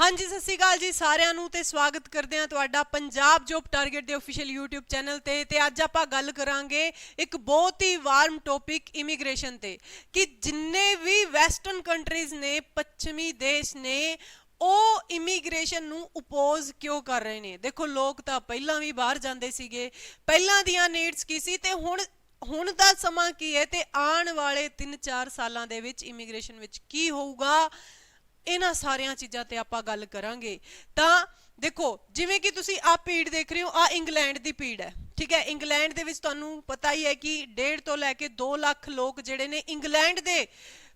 ਹਾਂਜੀ, ਸਤਿ ਸ਼੍ਰੀ ਅਕਾਲ ਜੀ ਸਾਰਿਆਂ ਨੂੰ ਤੇ ਸਵਾਗਤ ਕਰਦੇ ਹਾਂ ਤੁਹਾਡਾ ਪੰਜਾਬ ਜੋਬ ਟਾਰਗੇਟ ਦੇ ਅਫੀਸ਼ੀਅਲ YouTube ਚੈਨਲ ਤੇ ਤੇ ਅੱਜ ਆਪਾਂ ਗੱਲ ਕਰਾਂਗੇ ਇੱਕ ਬਹੁਤ ਹੀ ਵਾਰਮ ਟੌਪਿਕ ਇਮੀਗ੍ਰੇਸ਼ਨ ਤੇ ਕਿ ਜਿੰਨੇ ਵੀ ਵੈਸਟਰਨ ਕੰਟਰੀਜ਼ ਨੇ, ਪੱਛਮੀ ਦੇਸ਼ ਨੇ, ਉਹ ਇਮੀਗ੍ਰੇਸ਼ਨ ਨੂੰ ਉਪੋਜ਼ ਕਿਉਂ ਕਰ ਰਹੇ ਨੇ? ਦੇਖੋ, ਲੋਕ ਤਾਂ ਪਹਿਲਾਂ ਵੀ ਬਾਹਰ ਜਾਂਦੇ ਸੀਗੇ, ਪਹਿਲਾਂ ਦੀਆਂ ਨੀਡਸ ਕੀ ਸੀ ਤੇ ਹੁਣ ਹੁਣ ਦਾ ਸਮਾਂ ਕੀ ਹੈ ਤੇ ਆਉਣ ਵਾਲੇ 3-4 ਸਾਲਾਂ ਦੇ ਵਿੱਚ ਇਮੀਗ੍ਰੇਸ਼ਨ ਵਿੱਚ ਕੀ ਹੋਊਗਾ? ਇਹਨਾਂ ਸਾਰੀਆਂ ਚੀਜ਼ਾਂ ਤੇ ਆਪਾਂ ਗੱਲ ਕਰਾਂਗੇ। ਤਾਂ ਦੇਖੋ, ਜਿਵੇਂ ਕਿ ਤੁਸੀਂ ਆ ਪੀੜ ਦੇਖ ਰਹੇ ਹੋ ਆ ਇੰਗਲੈਂਡ ਦੀ ਪੀੜ ਹੈ, ਠੀਕ ਹੈ? ਇੰਗਲੈਂਡ ਦੇ ਵਿੱਚ ਤੁਹਾਨੂੰ ਪਤਾ ਹੀ ਹੈ ਕਿ 1.5 ਤੋਂ ਲੈ ਕੇ 2 ਲੱਖ ਲੋਕ ਜਿਹੜੇ ਨੇ ਇੰਗਲੈਂਡ ਦੇ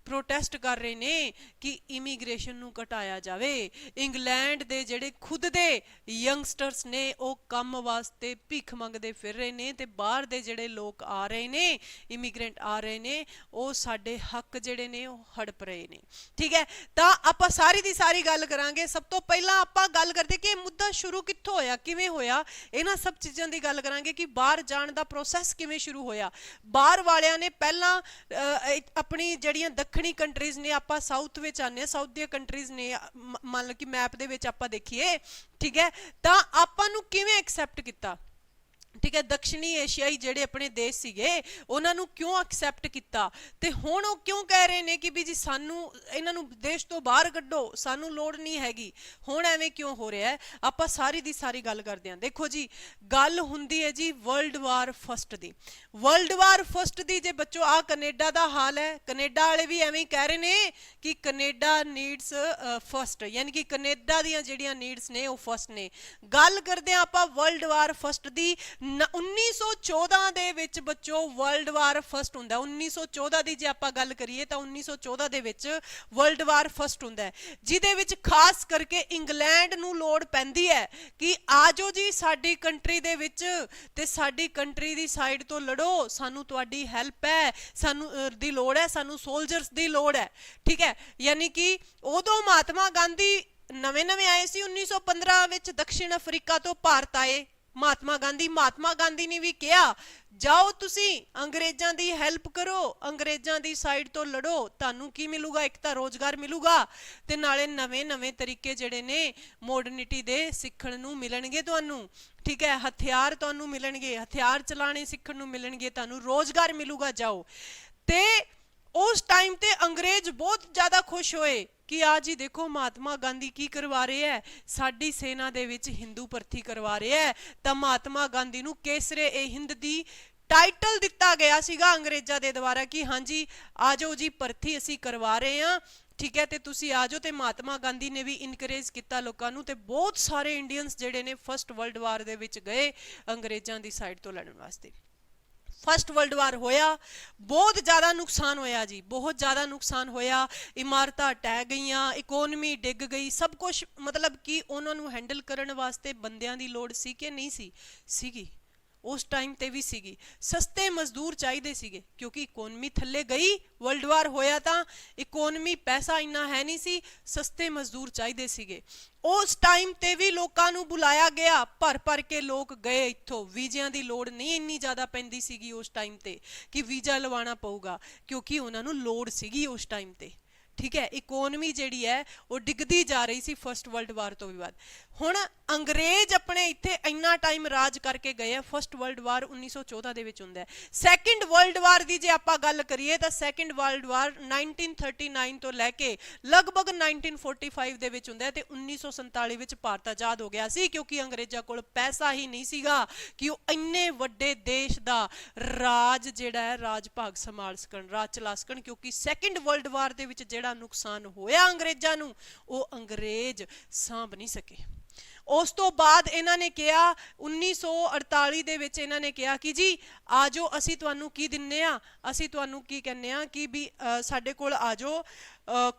ਪ੍ਰੋਟੈਸਟ ਕਰ ਰਹੇ ਨੇ ਕਿ ਇਮੀਗ੍ਰੇਸ਼ਨ ਨੂੰ ਘਟਾਇਆ ਜਾਵੇ। ਇੰਗਲੈਂਡ ਦੇ ਜਿਹੜੇ ਖੁਦ ਦੇ ਯੰਗਸਟਰਸ ਨੇ, ਉਹ ਕੰਮ ਵਾਸਤੇ ਭਿੱਖ ਮੰਗਦੇ ਫਿਰ ਰਹੇ ਨੇ ਤੇ ਬਾਹਰ ਦੇ ਜਿਹੜੇ ਲੋਕ ਆ ਰਹੇ ਨੇ ਇਮੀਗ੍ਰੈਂਟ ਆ ਰਹੇ ਨੇ, ਉਹ ਸਾਡੇ ਹੱਕ ਜਿਹੜੇ ਨੇ, ਉਹ ਹੜਪ ਰਹੇ ਨੇ। ਠੀਕ ਹੈ? ਤਾਂ ਆਪਾਂ ਸਾਰੀ ਦੀ ਸਾਰੀ ਗੱਲ ਕਰਾਂਗੇ। ਸਭ ਤੋਂ ਪਹਿਲਾਂ ਆਪਾਂ ਗੱਲ ਕਰਦੇ ਕਿ ਇਹ ਮੁੱਦਾ ਸ਼ੁਰੂ ਕਿੱਥੋਂ ਹੋਇਆ, ਕਿਵੇਂ ਹੋਇਆ? ਇਹਨਾਂ ਸਭ ਚੀਜ਼ਾਂ ਦੀ ਗੱਲ ਕਰਾਂਗੇ ਕਿ ਬਾਹਰ ਜਾਣ ਦਾ ਪ੍ਰੋਸੈਸ ਕਿਵੇਂ ਸ਼ੁਰੂ ਹੋਇਆ? ਬਾਹਰ ਵਾਲਿਆਂ ਨੇ ਪਹਿਲਾਂ ਆਪਣੀ ਜਿਹੜੀਆਂ ਦੱਖਣੀ ਕੰਟਰੀਜ਼ ਨੇ ਆਪਾਂ ਸਾਊਥ ਵਿੱਚ ਆਨੇ ਆ ਸਾਊਥ ਦੀਆਂ ਕੰਟਰੀਜ਼ ਨੇ, ਮ- ਮੰਨ ਲਓ ਕਿ ਮੈਪ ਦੇ ਵਿੱਚ ਆਪਾਂ ਦੇਖੀਏ, ਠੀਕ ਹੈ? ਤਾਂ ਆਪਾਂ ਨੂੰ ਕਿਵੇਂ ਐਕਸੈਪਟ ਕੀਤਾ? ਠੀਕ ਹੈ ਦક્ષਿਣੀ ਏਸ਼ੀਆਈ ਜਿਹੜੇ ਆਪਣੇ ਦੇਸ਼ ਸੀਗੇ, ਉਹਨਾਂ ਨੂੰ ਕਿਉਂ ਐਕਸੈਪਟ ਕੀਤਾ? ਤੇ ਹੁਣ ਉਹ ਕਿਉਂ ਕਹਿ ਰਹੇ ਨੇ ਕਿ ਵੀ ਜੀ ਸਾਨੂੰ, ਇਹਨਾਂ ਨੂੰ ਦੇਸ਼ ਤੋਂ ਬਾਹਰ ਕੱਢੋ, ਸਾਨੂੰ ਲੋੜ ਨਹੀਂ ਹੈਗੀ। ਹੁਣ ਐਵੇਂ ਕਿਉਂ ਹੋ ਰਿਹਾ ਹੈ? ਆਪਾਂ ਸਾਰੀ ਦੀ ਸਾਰੀ ਗੱਲ ਕਰਦੇ ਹਾਂ। ਦੇਖੋ ਜੀ, ਗੱਲ ਹੁੰਦੀ ਹੈ ਜੀ ਵਰਲਡ ਵਾਰ ਫਸਟ ਦੀ। ਵਰਲਡ ਵਾਰ ਫਸਟ ਦੀ ਜੇ ਬੱਚੋ ਆ ਕੈਨੇਡਾ ਦਾ ਹਾਲ ਹੈ। ਕੈਨੇਡਾ ਵਾਲੇ ਵੀ ਐਵੇਂ ਹੀ ਕਹਿ ਰਹੇ ਨੇ ਕਿ ਕੈਨੇਡਾ ਨੀਡਸ ਫਸਟ ਯਾਨੀ ਕਿ ਕੈਨੇਡਾ ਦੀਆਂ ਜਿਹੜੀਆਂ ਨੀਡਸ ਨੇ, ਉਹ ਫਸਟ ਨੇ। ਗੱਲ ਕਰਦੇ ਹਾਂ ਆਪਾਂ ਵਰਲਡ ਵਾਰ ਫਸਟ ਦੀ। 1914 ਦੇ ਵਿੱਚ ਬੱਚੋ ਵਰਲਡ ਵਾਰ ਫਸਟ ਹੁੰਦਾ। ਹੈ। 1914 ਦੀ ਜੇ ਆਪਾਂ ਗੱਲ ਕਰੀਏ ਤਾਂ 1914 ਦੇ ਵਿੱਚ ਵਰਲਡ ਵਾਰ ਫਸਟ ਹੁੰਦਾ ਜਿਹਦੇ ਵਿੱਚ ਖਾਸ ਕਰਕੇ ਇੰਗਲੈਂਡ ਨੂੰ ਲੋੜ ਪੈਂਦੀ ਹੈ ਕਿ ਆਜੋ ਜੀ ਸਾਡੀ ਕੰਟਰੀ ਦੇ ਵਿੱਚ ਤੇ ਸਾਡੀ ਕੰਟਰੀ ਦੀ ਸਾਈਡ ਤੋਂ ਲੜੋ। ਸਾਨੂੰ ਤੁਹਾਡੀ ਹੈਲਪ ਹੈ, ਸਾਨੂੰ ਦੀ ਲੋੜ ਹੈ, ਸਾਨੂੰ ਸੋਲਜਰਸ ਦੀ ਲੋੜ ਹੈ। ਠੀਕ ਹੈ? ਯਾਨੀ ਕਿ ਉਦੋਂ ਮਹਾਤਮਾ ਗਾਂਧੀ ਨਵੇਂ-ਨਵੇਂ ਆਏ ਸੀ। 1915 ਵਿੱਚ ਦਕਸ਼ਿਣ ਅਫਰੀਕਾ ਤੋਂ ਭਾਰਤ ਆਏ। ਮਹਾਤਮਾ ਗਾਂਧੀ ਮਹਾਤਮਾ ਗਾਂਧੀ ਨੇ ਵੀ ਕਿਹਾ, ਜਾਓ ਤੁਸੀਂ, ਅੰਗਰੇਜ਼ਾਂ ਦੀ ਹੈਲਪ ਕਰੋ, ਅੰਗਰੇਜ਼ਾਂ ਦੀ ਸਾਈਡ ਤੋਂ ਲੜੋ, ਤੁਹਾਨੂੰ ਕੀ ਮਿਲੂਗਾ? ਇੱਕ ਤਾਂ ਰੋਜ਼ਗਾਰ ਮਿਲੂਗਾ ਤੇ ਨਾਲੇ ਨਵੇਂ-ਨਵੇਂ ਤਰੀਕੇ ਜਿਹੜੇ ਨੇ ਮਾਡਰਨਿਟੀ ਦੇ ਸਿੱਖਣ ਨੂੰ ਮਿਲਣਗੇ ਤੁਹਾਨੂੰ, ਠੀਕ ਹੈ? ਹਥਿਆਰ ਤੁਹਾਨੂੰ ਮਿਲਣਗੇ, ਹਥਿਆਰ ਚਲਾਣੇ ਸਿੱਖਣ ਨੂੰ ਮਿਲਣਗੇ, ਤੁਹਾਨੂੰ ਰੋਜ਼ਗਾਰ ਮਿਲੂਗਾ, ਜਾਓ। ਤੇ ਉਸ ਟਾਈਮ ਤੇ ਅੰਗਰੇਜ਼ ਬਹੁਤ ਜ਼ਿਆਦਾ ਖੁਸ਼ ਹੋਏ ਕਿ ਆ ਜੀ ਦੇਖੋ ਮਹਾਤਮਾ ਗਾਂਧੀ ਕੀ ਕਰਵਾ ਰਹੇ ਹੈ। ਸਾਡੀ ਸੈਨਾ ਦੇ ਵਿੱਚ ਹਿੰਦੂ ਭਰਤੀ ਕਰਵਾ ਰਿਹਾ ਹੈ। ਤਾਂ ਮਹਾਤਮਾ ਗਾਂਧੀ ਨੂੰ ਕੇਸਰੇ ਇਹ ਹਿੰਦ ਦੀ ਟਾਈਟਲ ਦਿੱਤਾ ਗਿਆ ਸੀਗਾ ਅੰਗਰੇਜ਼ਾਂ ਦੇ ਦੁਆਰਾ ਕਿ ਹਾਂਜੀ ਆਜੋ ਜੀ, ਭਰਤੀ ਅਸੀਂ ਕਰਵਾ ਰਹੇ ਹਾਂ। ਠੀਕ ਹੈ, ਤੇ ਤੁਸੀਂ ਆਜੋ ਤੇ ਮਹਾਤਮਾ ਗਾਂਧੀ ਨੇ ਵੀ ਇਨਕਰੇਜ ਕੀਤਾ ਲੋਕਾਂ ਨੂੰ ਤੇ ਬਹੁਤ ਸਾਰੇ ਇੰਡੀਅਨਸ ਜਿਹੜੇ ਨੇ ਫਰਸਟ ਵਰਲਡ ਵਾਰ ਦੇ ਵਿੱਚ ਗਏ ਅੰਗਰੇਜ਼ਾਂ ਦੀ ਸਾਈਡ ਤੋਂ ਲੜਨ ਵਾਸਤੇ। ਫਸਟ ਵਰਲਡ ਵਾਰ ਹੋਇਆ, ਬਹੁਤ ਜ਼ਿਆਦਾ ਨੁਕਸਾਨ ਹੋਇਆ ਜੀ, ਬਹੁਤ ਜ਼ਿਆਦਾ ਨੁਕਸਾਨ ਹੋਇਆ, ਇਮਾਰਤਾਂ ਟਹਿ ਗਈਆਂ ਇਕਨੋਮੀ ਡਿੱਗ ਗਈ, ਸਭ ਕੁਝ ਮਤਲਬ ਕਿ ਉਹਨਾਂ ਨੂੰ ਹੈਂਡਲ ਕਰਨ ਵਾਸਤੇ ਬੰਦਿਆਂ ਦੀ ਲੋੜ ਸੀ ਕਿ ਨਹੀਂ ਸੀ, ਸੀਗੀ। ਉਸ ਟਾਈਮ ਤੇ ਵੀ ਸੀਗੀ। ਸਸਤੇ ਮਜ਼ਦੂਰ ਚਾਹੀਦੇ ਸੀਗੇ, ਕਿਉਂਕਿ ਇਕਨੋਮੀ ਥੱਲੇ ਗਈ ਵਰਲਡ ਵਾਰ ਹੋਇਆ ਤਾਂ ਇਕਨੋਮੀ ਪੈਸਾ ਇੰਨਾ ਹੈ ਨਹੀਂ ਸੀ, ਸਸਤੇ ਮਜ਼ਦੂਰ ਚਾਹੀਦੇ ਸੀਗੇ। ਉਸ ਟਾਈਮ ਤੇ ਵੀ ਲੋਕਾਂ ਨੂੰ ਬੁਲਾਇਆ ਗਿਆ, ਭਰ ਭਰ ਕੇ ਲੋਕ ਗਏ ਇੱਥੋਂ। ਵੀਜ਼ਿਆਂ ਦੀ ਲੋੜ ਨਹੀਂ ਇੰਨੀ ਜ਼ਿਆਦਾ ਪੈਂਦੀ ਸੀਗੀ ਉਸ ਟਾਈਮ ਤੇ, ਕਿ ਵੀਜ਼ਾ ਲਵਾਉਣਾ ਪਊਗਾ, ਕਿਉਂਕਿ ਉਹਨਾਂ ਨੂੰ ਲੋੜ ਸੀਗੀ ਉਸ ਟਾਈਮ ਤੇ। ਠੀਕ ਹੈ ਇਕਨੋਮੀ ਜਿਹੜੀ ਹੈ, ਉਹ ਡਿੱਗਦੀ ਜਾ ਰਹੀ ਸੀ ਫਰਸਟ ਵਰਲਡ ਵਾਰ ਤੋਂ ਵੀ ਬਾਅਦ। ਹੁਣ ਅੰਗਰੇਜ਼ ਆਪਣੇ ਇੱਥੇ ਇੰਨਾ ਟਾਈਮ ਰਾਜ ਕਰਕੇ ਗਏ ਆ ਫਰਸਟ ਵਰਲਡ ਵਾਰ 1914 ਦੇ ਵਿੱਚ ਹੁੰਦਾ ਹੈ। ਸੈਕੰਡ ਵਰਲਡ ਵਾਰ ਦੀ ਜੇ ਆਪਾਂ ਗੱਲ ਕਰੀਏ ਤਾਂ ਸੈਕੰਡ ਵਰਲਡ ਵਾਰ 1939 ਤੋਂ ਲੈ ਕੇ ਲਗਭਗ 1945 ਦੇ ਵਿੱਚ ਹੁੰਦਾ ਹੈ ਤੇ 1947 ਵਿੱਚ ਭਾਰਤ ਆਜ਼ਾਦ ਹੋ ਗਿਆ ਸੀ, ਕਿਉਂਕਿ ਅੰਗਰੇਜ਼ਾਂ ਕੋਲ ਪੈਸਾ ਹੀ ਨਹੀਂ ਸੀਗਾ ਕਿ ਉਹ ਇੰਨੇ ਵੱਡੇ ਦੇਸ਼ ਦਾ ਰਾਜ ਜਿਹੜਾ ਹੈ ਰਾਜ ਭਾਗ ਸੰਭਾਲ ਸਕਣ, ਰਾਜ ਚਲਾ ਸਕਣ, ਕਿਉਂਕਿ ਸੈਕੰਡ ਵਰਲਡ ਵਾਰ ਦੇ ਵਿੱਚ ਜਿਹੜਾ ਨੁਕਸਾਨ ਹੋਇਆ ਅੰਗਰੇਜ਼ਾਂ ਨੂੰ, ਉਹ ਅੰਗਰੇਜ਼ ਸਾਂਭ ਨਹੀਂ ਸਕੇ। ਉਸ ਤੋਂ ਬਾਅਦ ਇਹਨਾਂ ਨੇ ਕਿਹਾ 1948 ਦੇ ਵਿੱਚ ਇਹਨਾਂ ਨੇ ਕਿਹਾ ਕਿ ਜੀ, ਆਜੋ ਅਸੀਂ ਤੁਹਾਨੂੰ ਕੀ ਦਿੰਨੇ ਆ? ਅਸੀਂ ਤੁਹਾਨੂੰ ਕੀ ਕਹਿੰਨੇ ਆ ਕਿ ਵੀ ਸਾਡੇ ਕੋਲ ਆਜੋ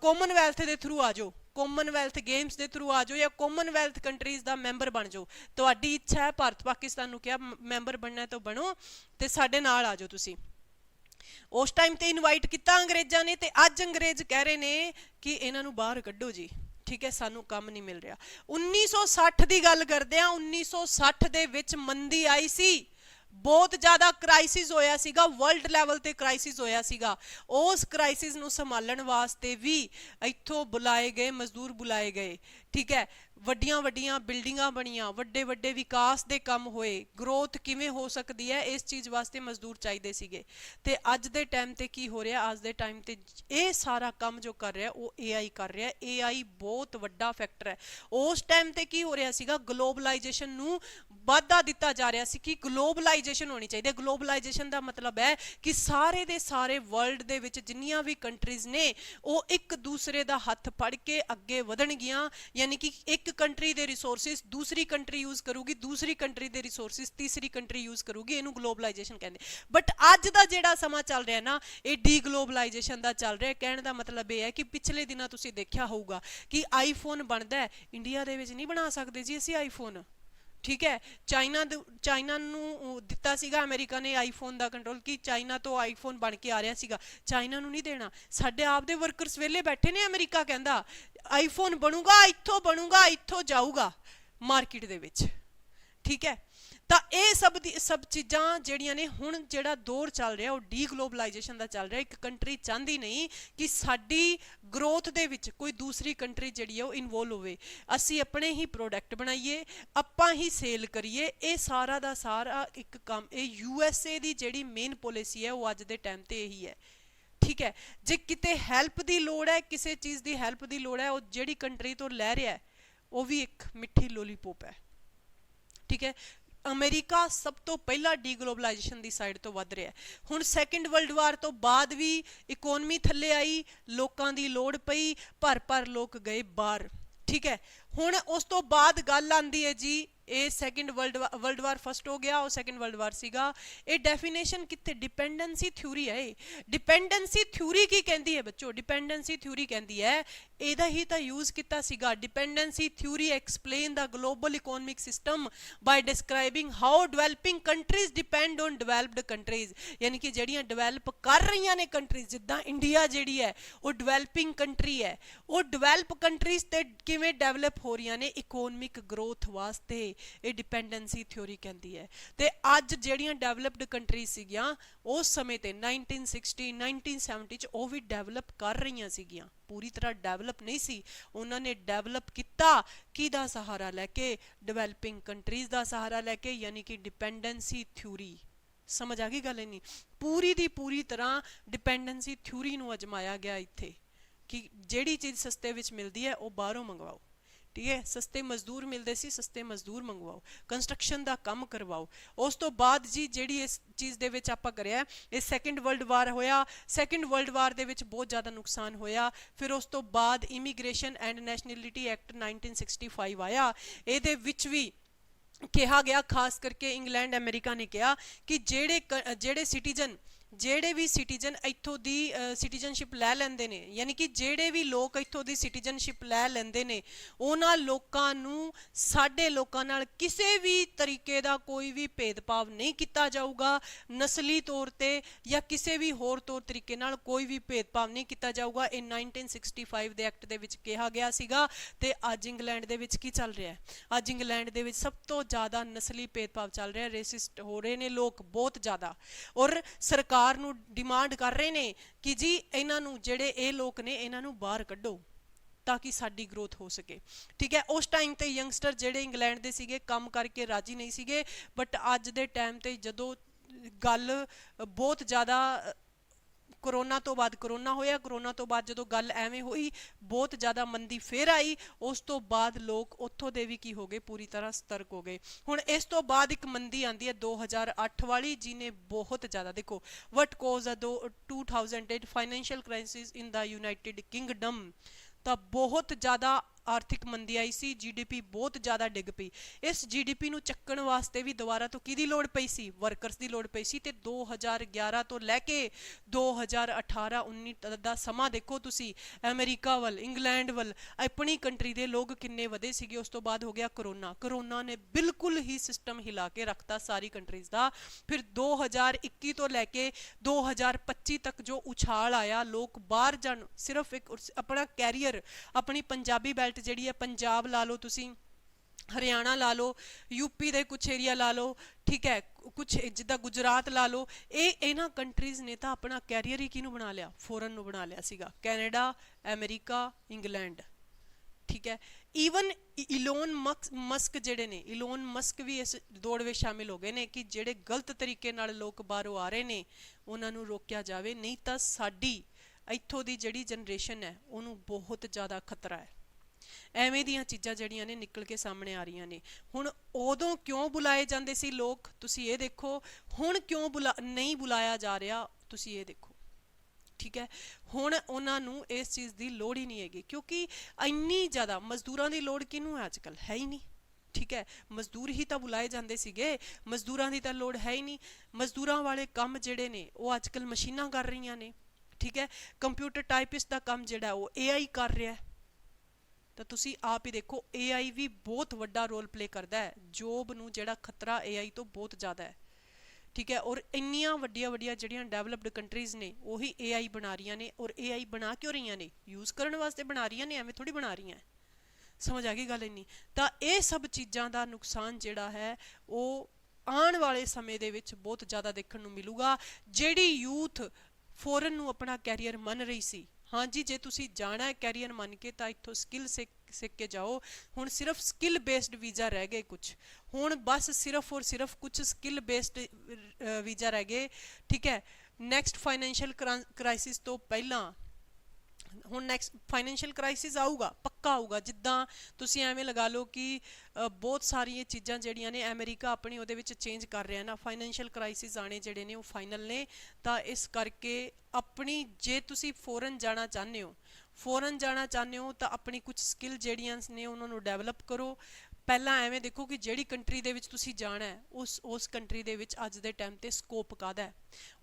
ਕਾਮਨਵੈਲਥ ਦੇ ਥਰੂ ਆਜੋ ਕਾਮਨਵੈਲਥ ਗੇਮਸ ਦੇ ਥਰੂ ਆਜੋ ਜਾਂ ਕਾਮਨਵੈਲਥ ਕੰਟਰੀਜ਼ ਦਾ ਮੈਂਬਰ ਬਣ ਜਾਓ। ਤੁਹਾਡੀ ਇੱਛਾ ਹੈ ਭਾਰਤ ਪਾਕਿਸਤਾਨ ਨੂੰ ਕਿਹਾ ਮੈਂਬਰ ਬਣਨਾ ਹੈ ਤਾਂ ਬਣੋ ਤੇ ਸਾਡੇ ਨਾਲ ਆਜੋ ਤੁਸੀਂ। ਉਸ ਟਾਈਮ ਤੇ ਇਨਵਾਈਟ ਕੀਤਾ ਅੰਗਰੇਜ਼ਾਂ ਨੇ ਤੇ ਅੱਜ ਅੰਗਰੇਜ਼ ਕਹਿ ਰਹੇ ਨੇ ਕਿ ਇਹਨਾਂ ਨੂੰ ਬਾਹਰ ਕੱਢੋ ਜੀ। ਠੀਕ ਹੈ, ਸਾਨੂੰ ਕੰਮ ਨਹੀਂ ਮਿਲ ਰਿਹਾ। 1960 ਦੀ ਗੱਲ ਕਰਦੇ ਆ 1960 ਦੇ ਵਿੱਚ ਮੰਦੀ ਆਈ ਸੀ। ਬਹੁਤ ਜ਼ਿਆਦਾ ਕ੍ਰਾਈਸਿਸ ਹੋਇਆ ਸੀਗਾ ਵਰਲਡ ਲੈਵਲ ਤੇ ਕ੍ਰਾਈਸਿਸ ਹੋਇਆ ਸੀਗਾ। ਉਸ ਕ੍ਰਾਈਸਿਸ ਨੂੰ ਸੰਭਾਲਣ ਵਾਸਤੇ ਵੀ ਇੱਥੋਂ ਬੁਲਾਏ ਗਏ, ਮਜ਼ਦੂਰ ਬੁਲਾਏ ਗਏ। ਠੀਕ ਹੈ ਵੱਡੀਆਂ ਵੱਡੀਆਂ ਬਿਲਡਿੰਗਾਂ ਬਣੀਆਂ ਵੱਡੇ ਵੱਡੇ ਵਿਕਾਸ ਦੇ ਕੰਮ ਹੋਏ ਗਰੋਥ ਕਿਵੇਂ ਹੋ ਸਕਦੀ ਹੈ, ਇਸ ਚੀਜ਼ ਵਾਸਤੇ ਮਜ਼ਦੂਰ ਚਾਹੀਦੇ ਸੀਗੇ। ਤੇ ਅੱਜ ਦੇ ਟਾਈਮ ਤੇ ਕੀ ਹੋ ਰਿਹਾ, ਅੱਜ ਦੇ ਟਾਈਮ ਤੇ ਇਹ ਸਾਰਾ ਕੰਮ ਜੋ ਕਰ ਰਿਹਾ, ਉਹ AI ਕਰ ਰਿਹਾ। AI ਬਹੁਤ ਵੱਡਾ ਫੈਕਟਰ ਹੈ। ਉਸ ਟਾਈਮ ਤੇ ਕੀ ਹੋ ਰਿਹਾ ਸੀਗਾ ਗਲੋਬਲਾਈਜੇਸ਼ਨ ਨੂੰ ਵਾਧਾ ਦਿੱਤਾ ਜਾ ਰਿਹਾ ਸੀ ਕਿ ਗਲੋਬਲਾਈਜੇਸ਼ਨ ਹੋਣੀ ਚਾਹੀਦੀ ਹੈ। ਗਲੋਬਲਾਈਜੇਸ਼ਨ ਦਾ ਮਤਲਬ ਹੈ ਕਿ ਸਾਰੇ ਦੇ ਸਾਰੇ ਵਰਲਡ ਦੇ ਵਿੱਚ ਜਿੰਨੀਆਂ ਵੀ ਕੰਟਰੀਜ਼ ਨੇ, ਉਹ ਇੱਕ ਦੂਸਰੇ ਦਾ ਹੱਥ ਫੜ ਕੇ ਅੱਗੇ ਵਧਣਗੀਆਂ, ਯਾਨੀ ਕਿ ਇੱਕ ਇੱਕ ਕੰਟਰੀ ਦੇ ਰਿਸੋਰਸਿਸ ਦੂਸਰੀ ਕੰਟਰੀ ਯੂਜ਼ ਕਰੂਗੀ, ਦੂਸਰੀ ਕੰਟਰੀ ਦੇ ਰਿਸੋਰਸਿਸ ਤੀਸਰੀ ਕੰਟਰੀ ਯੂਜ਼ ਕਰੂਗੀ, ਇਹਨੂੰ ਗਲੋਬਲਾਈਜੇਸ਼ਨ ਕਹਿੰਦੇ। ਬਟ ਅੱਜ ਦਾ ਜਿਹੜਾ ਸਮਾਂ ਚੱਲ ਰਿਹਾ ਨਾ, ਇਹ ਡੀਗਲੋਬਲਾਈਜੇਸ਼ਨ ਦਾ ਚੱਲ ਰਿਹਾ। ਕਹਿਣ ਦਾ ਮਤਲਬ ਇਹ ਹੈ ਕਿ ਪਿਛਲੇ ਦਿਨਾਂ ਤੁਸੀਂ ਦੇਖਿਆ ਹੋਊਗਾ ਕਿ ਆਈਫੋਨ ਬਣਦਾ ਹੈ। ਇੰਡੀਆ ਦੇ ਵਿੱਚ ਨਹੀਂ ਬਣਾ ਸਕਦੇ ਜੀ ਅਸੀਂ ਆਈਫੋਨ ਠੀਕ ਹੈ, ਚਾਈਨਾ ਦੇ- ਚਾਈਨਾ ਨੂੰ ਦਿੱਤਾ ਸੀਗਾ, ਅਮਰੀਕਾ ਨੇ ਆਈਫੋਨ ਦਾ ਕੰਟਰੋਲ ਕਿ, ਚਾਈਨਾ ਤੋਂ ਆਈਫੋਨ ਬਣ ਕੇ ਆ ਰਿਹਾ ਸੀਗਾ। ਚਾਈਨਾ ਨੂੰ ਨਹੀਂ ਦੇਣਾ। ਸਾਡੇ ਆਪ ਦੇ ਵਰਕਰਸ ਵਿਹਲੇ ਬੈਠੇ ਨੇ ਅਮਰੀਕਾ, ਕਹਿੰਦਾ, ਆਈਫੋਨ ਬਣੂਗਾ, ਇੱਥੋਂ ਬਣੂਗਾ, ਇੱਥੋਂ ਜਾਊਗਾ ਮਾਰਕੀਟ ਦੇ ਵਿੱਚ। ਠੀਕ ਹੈ ਤਾਂ ਇਹ ਸਭ ਦੀ, ਸਭ ਚੀਜ਼ਾਂ ਜਿਹੜੀਆਂ ਨੇ ਹੁਣ ਜਿਹੜਾ ਦੌਰ ਚੱਲ ਰਿਹਾ, ਉਹ ਡੀਗਲੋਬਲਾਈਜੇਸ਼ਨ ਦਾ ਚੱਲ ਰਿਹਾ। ਇੱਕ ਕੰਟਰੀ ਚਾਹੁੰਦੀ ਨਹੀਂ ਕਿ ਸਾਡੀ ਗਰੋਥ ਦੇ ਵਿੱਚ ਕੋਈ ਦੂਸਰੀ ਕੰਟਰੀ ਜਿਹੜੀ ਹੈ ਉਹ ਇਨਵੋਲ ਹੋਵੇ। ਅਸੀਂ ਆਪਣੇ ਹੀ ਪ੍ਰੋਡਕਟ ਬਣਾਈਏ, ਆਪਾਂ ਹੀ ਸੇਲ ਕਰੀਏ। ਇਹ ਸਾਰਾ ਦਾ ਸਾਰਾ ਇੱਕ ਕੰਮ, ਇਹ ਯੂ ਐਸ ਏ ਦੀ ਜਿਹੜੀ ਮੇਨ ਪਾਲਿਸੀ ਹੈ, ਉਹ ਅੱਜ ਦੇ ਟਾਈਮ ਤੇ ਇਹੀ ਹੈ। ਠੀਕ ਹੈ? ਜੇ ਕਿਤੇ ਹੈਲਪ ਦੀ ਲੋੜ ਹੈ, ਕਿਸੇ ਚੀਜ਼ ਦੀ ਹੈਲਪ ਦੀ ਲੋੜ ਹੈ, ਉਹ ਜਿਹੜੀ ਕੰਟਰੀ ਤੋਂ ਲੈ ਰਿਹਾ ਉਹ ਵੀ ਇੱਕ ਮਿੱਠੀ ਲੋਲੀਪੋਪ ਹੈ। ਠੀਕ ਹੈ? ਅਮਰੀਕਾ ਸਭ ਤੋਂ ਪਹਿਲਾਂ ਡੀਗਲੋਬਲਾਈਜੇਸ਼ਨ ਦੀ ਸਾਈਡ ਤੋਂ ਵੱਧ ਰਿਹਾ ਹੁਣ ਸੈਕੰਡ ਵਰਲਡ ਵਾਰ ਤੋਂ ਬਾਅਦ ਵੀ ਇਕਨੋਮੀ ਥੱਲੇ ਆਈ, ਲੋਕਾਂ ਦੀ ਲੋੜ ਪਈ ਭਰ ਭਰ ਲੋਕ ਗਏ ਬਾਹਰ। ਠੀਕ ਹੈ? ਹੁਣ ਉਸ ਤੋਂ ਬਾਅਦ ਗੱਲ ਆਂਦੀ ਹੈ ਜੀ ਇਹ second world world war first ਹੋ ਗਿਆ, ਉਹ ਸੈਕੰਡ ਵਰਲਡ ਵਾਰ ਸੀਗਾ। ਇਹ ਡੈਫੀਨੇਸ਼ਨ ਕਿੱਥੇ? ਡਿਪੈਂਡੈਂਸੀ ਥਿਊਰੀ ਹੈ ਇਹ। ਡਿਪੈਂਡੈਂਸੀ ਥਿਊਰੀ ਕੀ ਕਹਿੰਦੀ ਹੈ ਬੱਚੋ? ਡਿਪੈਂਡੈਂਸੀ ਥਿਊਰੀ ਕਹਿੰਦੀ ਹੈ, ਇਹਦਾ ਹੀ ਤਾਂ ਯੂਜ਼ ਕੀਤਾ ਸੀਗਾ। Dependency theory explain the global economic system by describing how developing countries depend on developed countries ਯਾਨੀ ਕਿ ਜਿਹੜੀਆਂ ਡਿਵੈਲਪ ਕਰ ਰਹੀਆਂ ਨੇ ਕੰਟਰੀਜ਼ ਜਿੱਦਾਂ ਇੰਡੀਆ ਜਿਹੜੀ ਹੈ, ਉਹ ਡਿਵੈਲਪਿੰਗ ਕੰਟਰੀ ਹੈ। ਉਹ ਡਿਵੈਲਪ ਕੰਟਰੀਜ਼ ਤੇ ਕਿਵੇਂ ਡਿਵੈਲਪ ਹੋ ਰਹੀਆਂ ਨੇ? ਇਕਨੋਮਿਕ ਗਰੋਥ ਵਾਸਤੇ। ਇਹ ਡਿਪੈਂਡੈਂਸੀ ਥਿਊਰੀ ਕਹਿੰਦੀ ਹੈ। ਤੇ ਅੱਜ ਜਿਹੜੀਆਂ ਡਿਵੈਲਪਡ ਕੰਟਰੀ ਸੀਗੀਆਂ ਉਸ ਸਮੇਂ ਤੇ 1960 1970 ਚ ਉਹ ਵੀ ਡਿਵੈਲਪ ਕਰ ਰਹੀਆਂ ਸੀਗੀਆਂ। ਪੂਰੀ ਤਰ੍ਹਾਂ ਡਿਵੈਲਪ ਨਹੀਂ ਸੀ। ਉਹਨਾਂ ਨੇ ਡਿਵੈਲਪ ਕੀਤਾ ਕਿਹਦਾ ਸਹਾਰਾ ਲੈ ਕੇ? ਡਿਵੈਲਪਿੰਗ ਕੰਟਰੀਜ਼ ਦਾ ਸਹਾਰਾ ਲੈ ਕੇ, ਯਾਨੀ ਕਿ ਡਿਪੈਂਡੈਂਸੀ ਥਿਊਰੀ ਸਮਝ ਆ ਗਈ ਗੱਲ ਨਹੀਂ ਪੂਰੀ ਦੀ ਪੂਰੀ ਤਰ੍ਹਾਂ ਡਿਪੈਂਡੈਂਸੀ ਥਿਊਰੀ ਨੂੰ ਅਜਮਾਇਆ ਗਿਆ ਇੱਥੇ। ਕਿ ਜਿਹੜੀ ਚੀਜ਼ ਸਸਤੇ ਵਿੱਚ ਮਿਲਦੀ ਹੈ, ਉਹ ਬਾਹਰੋਂ ਮੰਗਵਾਓ। ਠੀਕ ਹੈ, ਸਸਤੇ ਮਜ਼ਦੂਰ ਮਿਲਦੇ ਸੀ, ਸਸਤੇ ਮਜ਼ਦੂਰ ਮੰਗਵਾਓ ਕੰਸਟਰਕਸ਼ਨ ਦਾ ਕੰਮ ਕਰਵਾਓ। ਉਸ ਤੋਂ ਬਾਅਦ ਜੀ ਜਿਹੜੀ ਇਸ ਚੀਜ਼ ਦੇ ਵਿੱਚ ਆਪਾਂ ਕਰਿਆ, ਇਹ ਸੈਕੰਡ ਵਰਲਡ ਵਾਰ ਹੋਇਆ ਸੈਕੰਡ ਵਰਲਡ ਵਾਰ ਦੇ ਵਿੱਚ ਬਹੁਤ ਜ਼ਿਆਦਾ ਨੁਕਸਾਨ ਹੋਇਆ, ਫਿਰ ਉਸ ਤੋਂ ਬਾਅਦ ਇਮੀਗ੍ਰੇਸ਼ਨ ਐਂਡ ਨੈਸ਼ਨੈਲਿਟੀ ਐਕਟ 1965 ਆਇਆ, ਇਹਦੇ ਵਿੱਚ ਵੀ ਕਿਹਾ ਗਿਆ, ਖਾਸ ਕਰਕੇ ਇੰਗਲੈਂਡ, ਅਮਰੀਕਾ ਨੇ ਕਿਹਾ ਕਿ ਜਿਹੜੇ ਕ- ਜਿਹੜੇ ਸਿਟੀਜ਼ਨ ਜਿਹੜੇ ਵੀ ਸਿਟੀਜ਼ਨ ਇੱਥੋਂ ਦੀ ਸਿਟੀਜ਼ਨਸ਼ਿਪ ਲੈ ਲੈਂਦੇ ਨੇ, ਯਾਨੀ ਕਿ ਜਿਹੜੇ ਵੀ ਲੋਕ ਇੱਥੋਂ ਦੀ ਸਿਟੀਜ਼ਨਸ਼ਿਪ ਲੈ ਲੈਂਦੇ ਨੇ, ਉਹਨਾਂ ਲੋਕਾਂ ਨੂੰ, ਸਾਡੇ ਲੋਕਾਂ ਨਾਲ ਕਿਸੇ ਵੀ ਤਰੀਕੇ ਦਾ ਕੋਈ ਵੀ ਭੇਦਭਾਵ ਨਹੀਂ ਕੀਤਾ ਜਾਊਗਾ। ਨਸਲੀ ਤੌਰ ਤੇ ਜਾਂ ਕਿਸੇ ਵੀ ਹੋਰ ਤੌਰ ਤਰੀਕੇ ਨਾਲ ਕੋਈ ਵੀ ਭੇਦਭਾਵ ਨਹੀਂ ਕੀਤਾ ਜਾਊਗਾ। ਇਹ 1965 ਦੇ ਐਕਟ ਦੇ ਵਿੱਚ ਕਿਹਾ ਗਿਆ ਸੀਗਾ ਤੇ ਅੱਜ ਇੰਗਲੈਂਡ ਦੇ ਵਿੱਚ ਕੀ ਚੱਲ ਰਿਹਾ ਹੈ? ਅੱਜ ਇੰਗਲੈਂਡ ਦੇ ਵਿੱਚ ਸਭ ਤੋਂ ਜ਼ਿਆਦਾ ਨਸਲੀ ਭੇਦਭਾਵ ਚੱਲ ਰਿਹਾ ਰੇਸਿਸਟ ਹੋ ਰਹੇ ਨੇ ਲੋਕ ਬਹੁਤ ਜ਼ਿਆਦਾ। ਔਰ ਸਰਕਾਰ ਸਰਕਾਰ ਨੂੰ ਡਿਮਾਂਡ ਕਰ ਰਹੇ ਨੇ ਕਿ ਜੀ ਇਹਨਾਂ ਨੂੰ ਜਿਹੜੇ ਇਹ ਲੋਕ ਨੇ, ਇਹਨਾਂ ਨੂੰ ਬਾਹਰ ਕੱਢੋ ਤਾਂ ਕਿ ਸਾਡੀ ਗਰੋਥ ਹੋ ਸਕੇ। ਠੀਕ ਹੈ, ਉਸ ਟਾਈਮ ਤੇ ਯੰਗਸਟਰ ਜਿਹੜੇ ਇੰਗਲੈਂਡ ਦੇ ਸੀਗੇ, ਕੰਮ ਕਰਕੇ ਰਾਜੀ ਨਹੀਂ ਸੀਗੇ ਬਟ ਅੱਜ ਦੇ ਟਾਈਮ ਤੇ ਜਦੋਂ ਗੱਲ ਬਹੁਤ ਜ਼ਿਆਦਾ ਕਰੋਨਾ ਤੋਂ ਬਾਅਦ ਕਰੋਨਾ ਹੋਇਆ, ਕਰੋਨਾ ਤੋਂ ਬਾਅਦ ਜਦੋਂ ਗੱਲ ਐਵੇਂ ਹੋਈ, ਬਹੁਤ ਜ਼ਿਆਦਾ ਮੰਦੀ ਫੇਰ ਆਈ, ਉਸ ਤੋਂ ਬਾਅਦ ਲੋਕ ਉੱਥੋਂ ਦੇ ਵੀ ਕੀ ਹੋ ਗਏ, ਪੂਰੀ ਤਰ੍ਹਾਂ ਸਤਰਕ ਹੋ ਗਏ। ਹੁਣ ਇਸ ਤੋਂ ਬਾਅਦ ਇੱਕ ਮੰਦੀ ਆਂਦੀ ਹੈ 2008 ਵਾਲੀ, ਜਿਹਨੇ ਬਹੁਤ ਜ਼ਿਆਦਾ, ਦੇਖੋ what cause a 2008 financial crisis in the United Kingdom ਤਾਂ ਬਹੁਤ ਜ਼ਿਆਦਾ ਆਰਥਿਕ ਮੰਦੀ ਆਈ ਸੀ ਜੀਡੀਪੀ ਬਹੁਤ ਜ਼ਿਆਦਾ ਡਿੱਗ ਪਈ। ਇਸ ਜੀਡੀਪੀ ਨੂੰ ਚੱਕਣ ਵਾਸਤੇ ਵੀ ਦੁਬਾਰਾ ਤੋਂ ਕਿਹਦੀ ਲੋੜ ਪਈ ਸੀ? ਵਰਕਰਸ ਦੀ ਲੋੜ ਪਈ ਸੀ ਤੇ 2011 ਤੋਂ ਲੈ ਕੇ 2018 19 ਦਾ ਸਮਾਂ ਦੇਖੋ ਤੁਸੀਂ, ਅਮਰੀਕਾ ਵੱਲ, ਇੰਗਲੈਂਡ ਵੱਲ, ਆਪਣੀ ਕੰਟਰੀ ਦੇ ਲੋਕ ਕਿੰਨੇ ਵਧੇ ਸੀਗੇ, ਉਸ ਤੋਂ ਬਾਅਦ ਹੋ ਗਿਆ ਕਰੋਨਾ। ਕਰੋਨਾ ਨੇ ਬਿਲਕੁਲ ਹੀ ਸਿਸਟਮ ਹਿਲਾ ਕੇ ਰੱਖਤਾ ਸਾਰੀ ਕੰਟਰੀਜ਼ ਦਾ। ਫਿਰ 2021 ਤੋਂ ਲੈ ਕੇ 2025 ਤੱਕ ਜੋ ਉਛਾਲ ਆਇਆ, ਲੋਕ ਬਾਹਰ ਜਾਣ, ਸਿਰਫ ਇੱਕ ਉਸ- ਆਪਣਾ ਕੈਰੀਅਰ ਆਪਣੀ ਪੰਜਾਬੀ ਬੈਲਟ ਜਿਹੜੀ ਹੈ ਪੰਜਾਬ ਲਾ ਲਓ ਤੁਸੀਂ, ਹਰਿਆਣਾ ਲਾ ਲਓ ਯੂਪੀ ਦੇ ਕੁਝ ਏਰੀਆ ਲਾ ਲਓ, ਠੀਕ ਹੈ ਕੁਝ ਜਿੱਦਾਂ ਗੁਜਰਾਤ ਲਾ ਲਓ, ਇਹ ਇਹਨਾਂ ਕੰਟਰੀਜ਼ ਨੇ ਤਾਂ ਆਪਣਾ ਕੈਰੀਅਰ ਹੀ ਕਿਹਨੂੰ ਬਣਾ ਲਿਆ? ਫੋਰਨ ਨੂੰ ਬਣਾ ਲਿਆ ਸੀਗਾ। ਕੈਨੇਡਾ ਅਮਰੀਕਾ ਇੰਗਲੈਂਡ ਠੀਕ ਹੈ। ਈਵਨ ਇਲੋਨ ਮਸਕ ਜਿਹੜੇ ਨੇ ਇਲੋਨ ਮਸਕ ਵੀ ਇਸ ਦੌੜ ਵਿੱਚ ਸ਼ਾਮਿਲ ਹੋ ਗਏ ਨੇ ਕਿ ਜਿਹੜੇ ਗਲਤ ਤਰੀਕੇ ਨਾਲ ਲੋਕ ਬਾਹਰੋਂ ਆ ਰਹੇ ਨੇ, ਉਹਨਾਂ ਨੂੰ ਰੋਕਿਆ ਜਾਵੇ, ਨਹੀਂ ਤਾਂ ਸਾਡੀ ਇੱਥੋਂ ਦੀ ਜਿਹੜੀ ਜਨਰੇਸ਼ਨ ਹੈ, ਉਹਨੂੰ ਬਹੁਤ ਜ਼ਿਆਦਾ ਖਤਰਾ ਹੈ। ਐਵੇਂ ਦੀਆਂ ਚੀਜ਼ਾਂ ਜਿਹੜੀਆਂ ਨੇ ਨਿਕਲ ਕੇ ਸਾਹਮਣੇ ਆ ਰਹੀਆਂ ਨੇ। ਹੁਣ ਉਦੋਂ ਕਿਉਂ ਬੁਲਾਏ ਜਾਂਦੇ ਸੀ ਲੋਕ? ਤੁਸੀਂ ਇਹ ਦੇਖੋ, ਹੁਣ ਕਿਉਂ ਬੁਲਾ, ਨਹੀਂ ਬੁਲਾਇਆ ਜਾ ਰਿਹਾ? ਤੁਸੀਂ ਇਹ ਦੇਖੋ। ਠੀਕ ਹੈ? ਹੁਣ ਉਹਨਾਂ ਨੂੰ ਇਸ ਚੀਜ਼ ਦੀ ਲੋੜ ਹੀ ਨਹੀਂ ਹੈਗੀ, ਕਿਉਂਕਿ ਇੰਨੀ ਜ਼ਿਆਦਾ ਮਜ਼ਦੂਰਾਂ ਦੀ ਲੋੜ ਕਿਹਨੂੰ ਹੈ ਅੱਜਕੱਲ ਹੈ ਹੀ ਨਹੀਂ। ਠੀਕ ਹੈ? ਮਜ਼ਦੂਰ ਹੀ ਤਾਂ ਬੁਲਾਏ ਜਾਂਦੇ ਸੀਗੇ, ਮਜ਼ਦੂਰਾਂ ਦੀ ਤਾਂ ਲੋੜ ਹੈ ਹੀ ਨਹੀਂ। ਮਜ਼ਦੂਰਾਂ ਵਾਲੇ ਕੰਮ ਜਿਹੜੇ ਨੇ, ਉਹ ਅੱਜਕੱਲ ਮਸ਼ੀਨਾਂ ਕਰ ਰਹੀਆਂ ਨੇ। ਠੀਕ ਹੈ? ਕੰਪਿਊਟਰ ਟਾਈਪਿਸਟ ਦਾ ਕੰਮ ਜਿਹੜਾ, ਉਹ AI ਕਰ ਰਿਹਾ ਹੈ। ਤਾਂ ਤੁਸੀਂ ਆਪ ਹੀ ਦੇਖੋ AI ਵੀ ਬਹੁਤ ਵੱਡਾ ਰੋਲ ਪਲੇ ਕਰਦਾ ਹੈ। ਜੋਬ ਨੂੰ ਜਿਹੜਾ ਖਤਰਾ AI ਤੋਂ ਬਹੁਤ ਜ਼ਿਆਦਾ ਹੈ। ਠੀਕ ਹੈ, ਔਰ ਇੰਨੀਆਂ ਵੱਡੀਆਂ ਵੱਡੀਆਂ ਜਿਹੜੀਆਂ ਡਿਵੈਲਪਡ ਕੰਟਰੀਜ਼ ਨੇ, ਉਹੀ AI ਬਣਾ ਰਹੀਆਂ ਨੇ, ਔਰ AI ਬਣਾ ਕਿਉਂ ਰਹੀਆਂ ਨੇ? ਯੂਜ਼ ਕਰਨ ਵਾਸਤੇ ਬਣਾ ਰਹੀਆਂ ਨੇ, ਐਵੇਂ ਥੋੜੀ ਬਣਾ ਰਹੀਆਂ। ਸਮਝ ਆ ਗਈ ਗੱਲ ਇੰਨੀ? ਤਾਂ ਇਹ ਸਭ ਚੀਜ਼ਾਂ ਦਾ ਨੁਕਸਾਨ ਜਿਹੜਾ ਹੈ, ਉਹ ਆਉਣ ਵਾਲੇ ਸਮੇਂ ਦੇ ਵਿੱਚ ਬਹੁਤ ਜ਼ਿਆਦਾ ਦੇਖਣ ਨੂੰ ਮਿਲੂਗਾ। ਜਿਹੜੀ ਯੂਥ ਫੋਰਨ ਨੂੰ ਆਪਣਾ ਕੈਰੀਅਰ ਮੰਨ ਰਹੀ ਸੀ ਹਾਂਜੀ, ਜੇ ਤੁਸੀਂ ਜਾਣਾ ਹੈ ਕੈਰੀਅਰ ਮੰਨ ਕੇ, ਤਾਂ ਇੱਥੋਂ ਸਕਿੱਲ ਸਿੱਖ ਸਿੱਖ ਕੇ ਜਾਓ। ਹੁਣ ਸਿਰਫ ਸਕਿੱਲ ਬੇਸਡ ਵੀਜ਼ਾ ਰਹਿ ਗਏ ਕੁਝ ਹੁਣ ਬਸ ਸਿਰਫ ਔਰ ਸਿਰਫ ਕੁਝ ਸਕਿੱਲ ਬੇਸਡ ਵੀਜ਼ਾ ਰਹਿ ਗਏ। ਠੀਕ ਹੈ? ਨੈਕਸਟ ਫਾਈਨੈਂਸ਼ੀਅਲ ਕ੍ਰਾਈਸਿਸ ਤੋਂ ਪਹਿਲਾਂ ਹੁਣ ਨੈਕਸਟ ਫਾਈਨੈਂਸ਼ੀਅਲ ਕ੍ਰਾਈਸਿਸ ਆਊਗਾ, ਪੱਕਾ ਆਊਗਾ। ਜਿੱਦਾਂ ਤੁਸੀਂ ਐਵੇਂ ਲਗਾ ਲਓ ਕਿ ਬਹੁਤ ਸਾਰੀਆਂ ਚੀਜ਼ਾਂ ਜਿਹੜੀਆਂ ਨੇ ਅਮਰੀਕਾ ਆਪਣੀ ਉਹਦੇ ਵਿੱਚ ਚੇਂਜ ਕਰ ਰਿਹਾ ਨਾ ਫਾਈਨੈਂਸ਼ੀਅਲ ਕ੍ਰਾਈਸਿਸ ਆਣੇ ਜਿਹੜੇ ਨੇ ਉਹ ਫਾਈਨਲ ਨੇ। ਤਾਂ ਇਸ ਕਰਕੇ ਆਪਣੀ ਜੇ ਤੁਸੀਂ ਫੋਰਨ ਜਾਣਾ ਚਾਹੁੰਦੇ ਹੋ ਫੋਰਨ ਜਾਣਾ ਚਾਹੁੰਦੇ ਹੋ ਤਾਂ ਆਪਣੀ ਕੁਝ ਸਕਿੱਲ ਜਿਹੜੀਆਂ ਨੇ ਉਹਨਾਂ ਨੂੰ ਡਿਵੈਲਪ ਕਰੋ। ਪਹਿਲਾਂ ਐਵੇਂ ਦੇਖੋ ਕਿ ਜਿਹੜੀ ਕੰਟਰੀ ਦੇ ਵਿੱਚ ਤੁਸੀਂ ਜਾਣਾ ਹੈ, ਉਸ ਉਸ ਕੰਟਰੀ ਦੇ ਵਿੱਚ ਅੱਜ ਦੇ ਟਾਈਮ ਤੇ ਸਕੋਪ ਕਾਹਦਾ ਹੈ?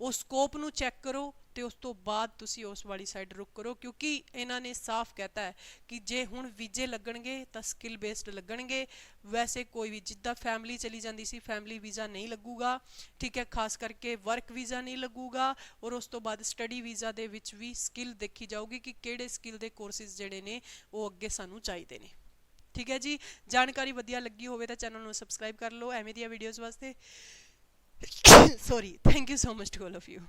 ਉਹ ਸਕੋਪ ਨੂੰ ਚੈੱਕ ਕਰੋ ਤੇ ਉਸ ਤੋਂ ਬਾਅਦ ਤੁਸੀਂ ਉਸ ਵਾਲੀ ਸਾਈਡ ਰੁਕ ਕਰੋ, ਕਿਉਂਕਿ ਇਹਨਾਂ ਨੇ ਸਾਫ਼ ਕਹਿਤਾ ਹੈ ਕਿ ਜੇ ਹੁਣ ਵੀਜ਼ੇ ਲੱਗਣਗੇ ਤਾਂ ਸਕਿੱਲ ਬੇਸਡ ਲੱਗਣਗੇ। ਵੈਸੇ ਕੋਈ ਵੀ ਜਿੱਦਾਂ ਫੈਮਿਲੀ ਚਲੀ ਜਾਂਦੀ ਸੀ ਫੈਮਿਲੀ ਵੀਜ਼ਾ ਨਹੀਂ ਲੱਗੂਗਾ, ਠੀਕ ਹੈ, ਖਾਸ ਕਰਕੇ ਵਰਕ ਵੀਜ਼ਾ ਨਹੀਂ ਲੱਗੂਗਾ ਔਰ ਉਸ ਤੋਂ ਬਾਅਦ ਸਟੱਡੀ ਵੀਜ਼ਾ ਦੇ ਵਿੱਚ ਵੀ ਸਕਿੱਲ ਦੇਖੀ ਜਾਊਗੀ ਕਿ ਕਿਹੜੇ ਸਕਿੱਲ ਦੇ ਕੋਰਸਿਸ ਜਿਹੜੇ ਨੇ ਉਹ ਅੱਗੇ ਸਾਨੂੰ ਚਾਹੀਦੇ ਨੇ। ਠੀਕ ਹੈ ਜੀ। ਜਾਣਕਾਰੀ ਵਧੀਆ ਲੱਗੀ ਹੋਵੇ ਤਾਂ ਚੈਨਲ ਨੂੰ ਸਬਸਕ੍ਰਾਈਬ ਕਰ ਲਓ। ਐਵੇਂ ਦੀਆਂ ਵੀਡੀਓਜ਼ ਵਾਸਤੇ। Sorry thank you so much to all of you